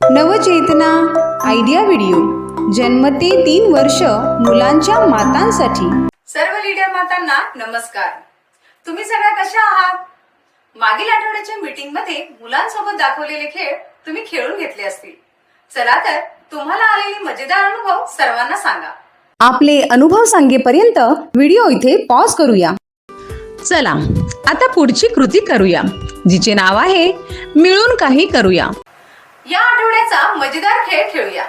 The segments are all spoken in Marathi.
नवचेतना आयडिया व्हिडिओ. जन्म ते तीन वर्ष मुलांच्या मातांसाठी. सर्व लीडर मातांना नमस्कार. तुम्ही सगळ्या कशा आहात? मागील आठवड्याच्या मीटिंगमध्ये मुलांसोबत दाखवलेले खेळ तुम्ही खेळून घेतले असतील. चला तर तुम्हाला आलेले मजेदार अनुभव सर्वांना सांगा. आपले अनुभव सांगेपर्यंत व्हिडिओ इथे पॉज करूया. चला आता पुढची कृती करूया जिचे नाव आहे मिळून काही करूया. या आठवड्याचा मजेदार खेळ खेळूया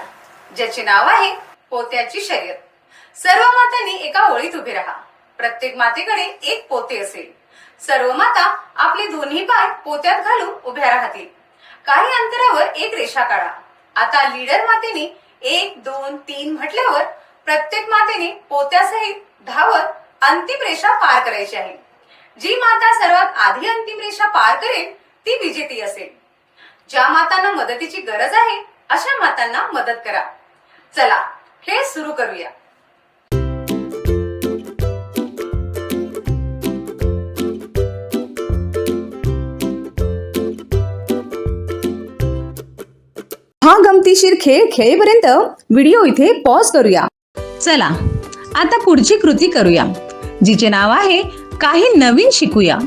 ज्याचे नाव आहे पोत्याची शर्यत. सर्व मातांनी एका ओळीत उभे राहा. प्रत्येक मातेकडे एक पोते असेल. सर्व माता आपले दोन्ही पाय पोत्यात घालून उभ्या राहतील. काही अंतरावर एक रेषा काढा. आता लीडर मातेने एक दोन तीन म्हटल्यावर प्रत्येक मातेने पोत्यासहित धावत अंतिम रेषा पार करायची आहे. जी माता सर्वात आधी अंतिम रेषा पार करेल ती विजेती असेल. ज्या मातांना मदतीची गरज आहे अशा मातांना मदत करा. चला खेळ सुरू करूया. हा गमतीशीर खेळ खेळेपर्यंत व्हिडिओ इथे पॉज करूया. चला आता पुढची कृती करूया जिचे नाव आहे काही नवीन शिकूया.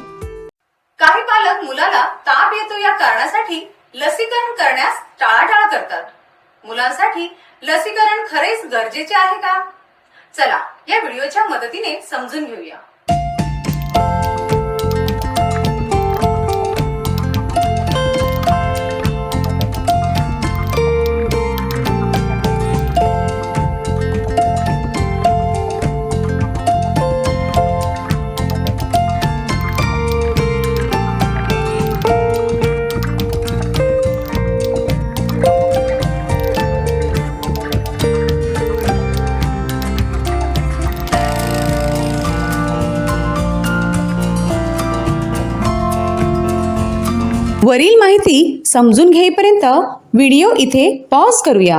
काही पालक मुलाला ताप येतो या कारणासाठी लसीकरण करण्यास टाळाटाळ करतात. मुलांसाठी लसीकरण खरेच गरजेचे आहे का? चला या व्हिडिओच्या मदतीने समजून घेऊया. वरील माहिती समजून घेईपर्यंत व्हिडिओ इथे पॉज करूया.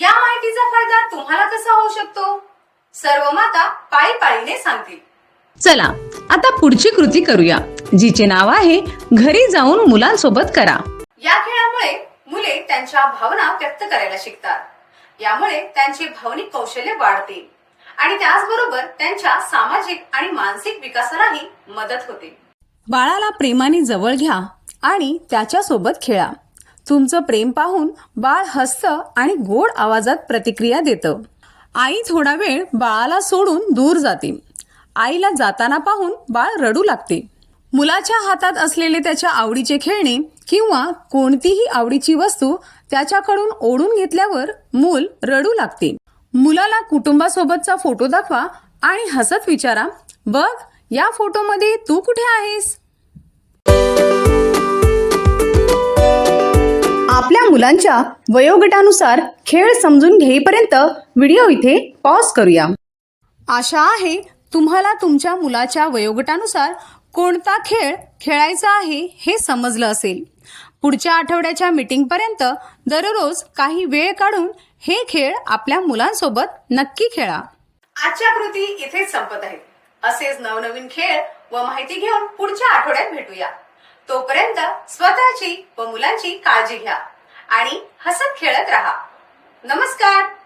या माहितीचा फायदा तुम्हाला कसा होऊ शकतो? सर्व माता पायी पाळीने सांगतील. चला आता पुढची कृती करूया जिचे नाव आहे घरी जाऊन मुलांसोबत करा. या खेळामुळे मुले त्यांच्या भावना व्यक्त करायला शिकतात. यामुळे त्यांचे भावनिक कौशल्य वाढते. आणि त्याचबरोबर त्यांच्या सामाजिक आणि मानसिक विकासालाही मदत होते. बाळाला प्रेमाने जवळ घ्या आणि त्याच्यासोबत खेळा. तुमचं प्रेम पाहून बाळ हसतं आणि गोड आवाजात प्रतिक्रिया देतं. आई थोडा वेळ बाळाला सोडून दूर जाते. आईला जाताना पाहून बाळ रडू लागते. मुलाच्या हातात असलेले त्याच्या आवडीचे खेळणे किंवा कोणतीही आवडीची वस्तू त्याच्याकडून ओढून घेतल्यावर मूल रडू लागते. मुलाला कुटुंबासोबतचा फोटो दाखवा आणि हसत विचारा बघ या फोटोमध्ये तू कुठे आहेस? मुलांच्या वयोगटानुसार खेळ समजून घेईपर्यंत व्हिडिओ इथे पॉज करूया. आशा आहे तुम्हाला तुमच्या मुलाच्या वयोगटानुसार कोणता खेळ खेळायचा आहे हे समजलं असेल. पुढच्या आठवड्याच्या मीटिंगपर्यंत दररोज काही वेळ काढून हे खेळ आपल्या मुलांसोबत नक्की खेळा. आजच्या कृती इथेच संपत आहे असेच नवनवीन खेळ व माहिती घेऊन पुढच्या आठवड्यात भेटूया. तोपर्यंत स्वतःची व मुलांची काळजी घ्या. आणि हसत खेळत राहा. नमस्कार.